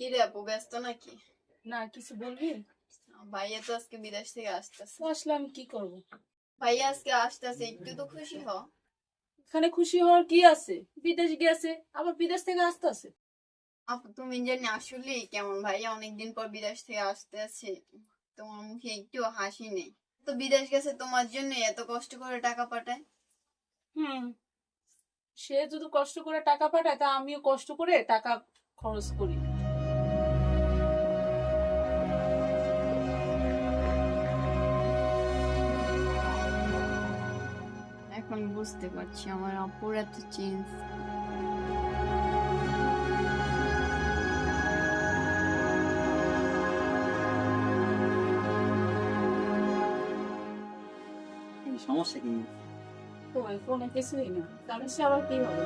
কি রে আপু ব্যস্ত নাকি? না কিছু বলবি? ভাইয়া তো আজকে বিদেশ থেকে আসতেছে। আসলে আমি কি করব? ভাইয়া আজকে আসতেছে একটু তো খুশি হ। এখানে খুশি হওয়ার কি আছে? বিদেশ গেছে আবার বিদেশ থেকে আসতেছে। আপু তুমি জানি আসলে কেমন? ভাইয়া অনেকদিন পর বিদেশ থেকে আসতেছে তোমার মুখে একটু হাসি নেই। তো বিদেশ গেছে তোমার জন্য এত কষ্ট করে টাকা পাঠায়? হুম সে যদি কষ্ট করে টাকা পাঠায় তা আমিও কষ্ট করে টাকা খরচ করি। বুঝতে পারছি আমার আপুর এত চেঞ্জ সমস্যা কি? তোমার ফোনে কিছুই না। তাহলে সে আবার কি হবে?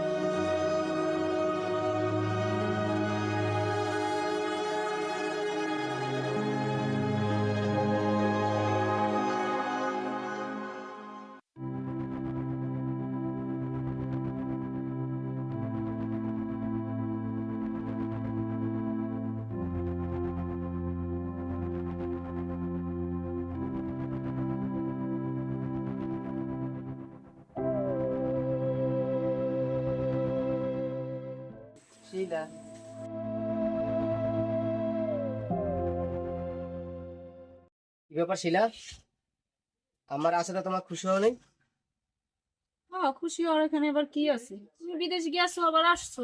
শিলা কি ব্যাপার শিলা? আমার আসাতে তোমার খুশি হও নেই? হ্যাঁ খুশি হওয়ার এখানে এবার কি আছে? তুমি বিদেশ গেছো আবার আসছো।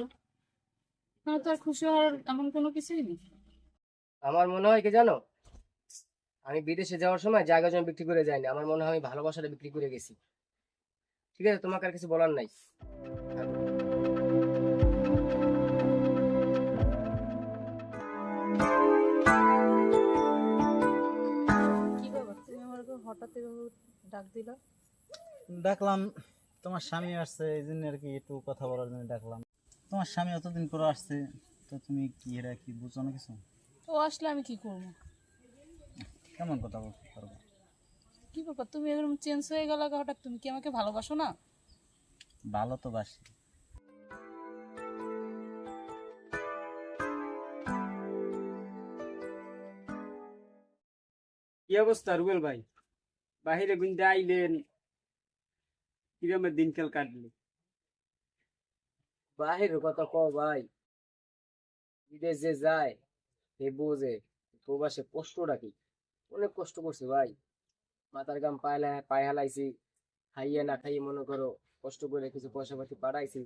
না তো আর খুশি হওয়ার এমন কোনো কিছুই নেই। আমার মনে হয় কি জানো? আমি বিদেশে যাওয়ার সময় জায়গা জমি বিক্রি করে যাইনি। আমার মনে হয় আমি ভালোবাসাটা বিক্রি করে গেছি। ঠিক আছে তোমাকে আর কিছু বলার নাই। দিলা? ডাকলাম তোমার স্বামী আসছে এই জন্য আর কি একটু কথা বলার জন্য ডাকলাম তোমার স্বামী অতদিন পরে আসছে তো তুমি কি এরা কি বুঝছ না কিছু? ও আসলে আমি কি করব? কেমন কথা বলতে পারব কি ব্যাপার? তুমি এরকম চেঞ্জ হয়ে গেল হঠাৎ তুমি কি আমাকে ভালোবাসো না? ভালো তো বাসি। কি অবস্থা রুবেল ভাই? বাহিরে গুন্দে আইলেন কিরমের দিনকাল কাটলি? বাহির কথা কও ভাই, বিদেশ যায়, সে বোঝে প্রবাসে কষ্টটা কি? অনেক কষ্ট করছে ভাই। মাথার গাম পায়লা, পায়ে হালাইছি, খাইয়ে না খাইয়ে মনে করো কষ্ট করে কিছু পয়সা পাতি পাঠাইছি।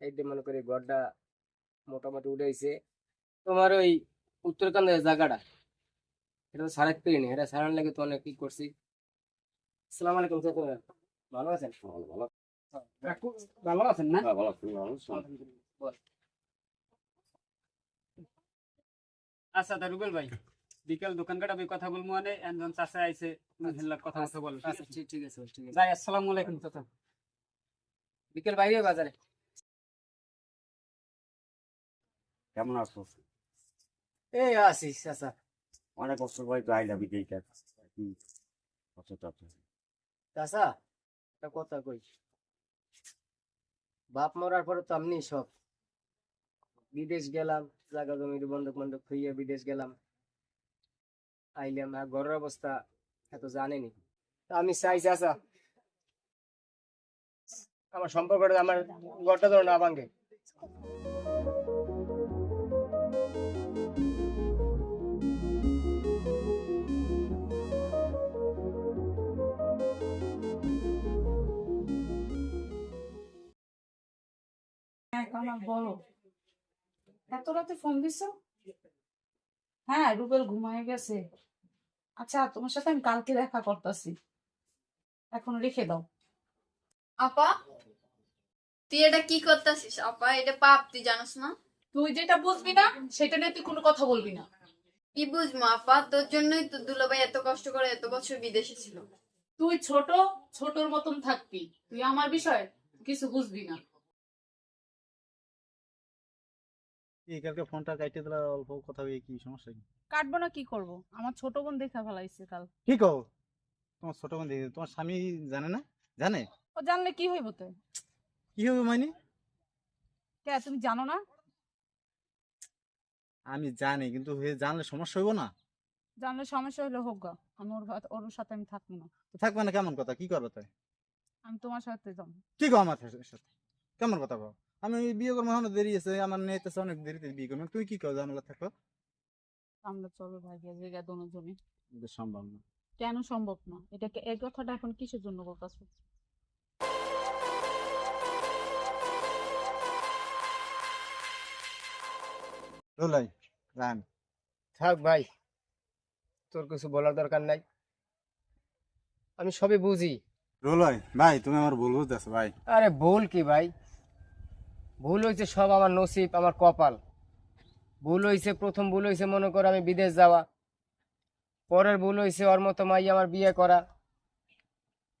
এই দিয়ে মনে করি ঘরটা মোটামুটি উঠেছে তোমার ওই উত্তরকান্দের জায়গাটা, এটা তো সারাত পেরিনি, এটা সারান লাগে তো অনেক কি করছি। আসসালামু আলাইকুম চাচা। ভালো আছেন? ভালো ভালো। আছেন না? আচ্ছা তা রুবেল ভাই বিকেল দোকান কাটা কথা বলব মানে একজন চাষা আইছে মহিলা কথা কথা বল। আচ্ছা ঠিক ঠিক আছে ঠিক আছে। আসসালামু আলাইকুম চাচা। বিকেল বাইরে বাজারে। কেমন আছো? এই আসিস আচ্ছা অনেক বছর পরে তো আইলা চাচা একটা কথা কই। বাপ মরার পরে তো আমি সব। বিদেশ গেলাম, জায়গা জমির বন্ধক বন্ধক হইয়া বিদেশ গেলাম। আইলাম, আর ঘরের অবস্থা এত জানেনি। তা আমি চাই, চাচা। আমার সম্পর্কটা, আমার ঘরটা ধরো না ভাঙ্গে। হ্যাঁ কামাল বলো। এত রাতে ফোন দিছ? হ্যাঁ রুবেল ঘুমায় গেছে। আচ্ছা তোমার সাথে আমি কালকে দেখা করতেছি। এখন রেখে দাও। আপা তুই এটা কি করতেছিস? আপা এটা পাপ তুই জানোস না? তুই যেটা বুঝবি না সেটা নিয়ে তুই কোনো কথা বলবি না। কি বুঝব আপা? তোর জন্যই তো দুলাভাই এত কষ্ট করে এত বছর বিদেশে ছিল। তুই ছোট ছোটর মতন থাকবি। তুই আমার বিষয়ে কিছু বুঝবি না। এই কালকে ফোনটা কাইটে দিলে অল্প কথা হয়ে কি সমস্যা কি? কাটবো না কি করব? আমার ছোট বোন দেখা ফেলাইছে কাল। কি কও? তোমার ছোট বোন দেখি তোমার স্বামী জানে না? জানে? ও জানলে কি হইব তো? কি হবে মাইনি কে তুমি জানো না? আমি জানি কিন্তু হে জানলে সমস্যা হইব না? জানলে সমস্যা হলে হোক গা। আমি ওর ওর সাথে আমি থাকব না। তো থাকবে না কেমন কথা? কি করবে তাই? আমি তোমার সাথে যাব। কি কো আমার সাথে? কেমন কথা কও? আমি বিয়ে করব এখনও দেরি আছে আমার মেয়েতেছে অনেক দেরিতে বিয়ে করব। তুই কি কও ঝামেলা থাকো আমরা চলো ভাই জায়গা দুজনে এটা সম্ভব না। কেন সম্ভব না? এটাকে এই কথাটা এখন কিসের জন্য বলতেছো? রোলাই রান। থাক ভাই তোর কিছু বলার দরকার নাই। আমি সবই বুঝি। রোলাই ভাই তুমি আমার ভুল বুঝতেছো ভাই। আরে ভুল কি ভাই? ভুল হয়েছে সব আমার নসিব, আমার কপাল। ভুল হয়েছে, প্রথম ভুল হয়েছে, মনে করো আমি বিদেশ যাওয়া। পরের ভুল হয়েছে, ওর মতো মাই আমার বিয়ে করা।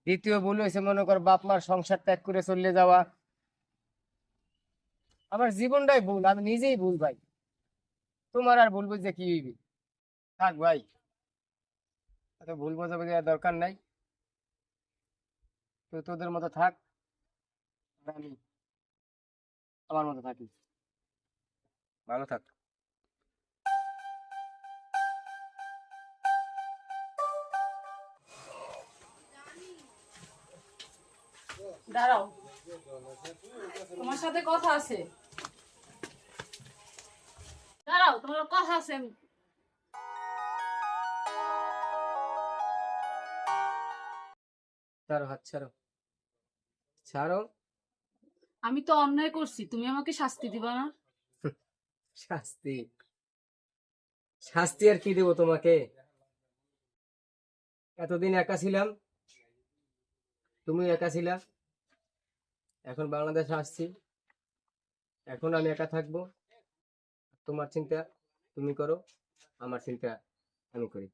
দ্বিতীয় ভুল হয়েছে, মনে কর বাপ মার সংসার ত্যাগ করে চলে যাওয়া। আমার জীবনটাই ভুল, আমি নিজেই ভুল ভাই। তোমার আর ভুল বুঝতে কি হইবি? থাক ভাই, এত ভুল বোঝাবুঝি দরকার নাই। তুই তোদের মতো থাক, আমি আমার মতো থাকি। ভালো থাক। দাঁড়াও। তোমার সাথে কথা আছে। দাঁড়াও তোমার কথা আছে। আমি ছাড়ো হাত ছাড়ো। ছাড়ো। আমি তো অন্যায় করছি, তুমি আমাকে শাস্তি দিবা না? শাস্তি? শাস্তি আর কি দেবো তোমাকে? এতদিন একা ছিলাম, তুমি একা ছিলা, এখন বাংলাদেশ আসছি, এখন আমি একা থাকব, তোমার চিন্তা তুমি করো, আমার চিন্তা আমি করি।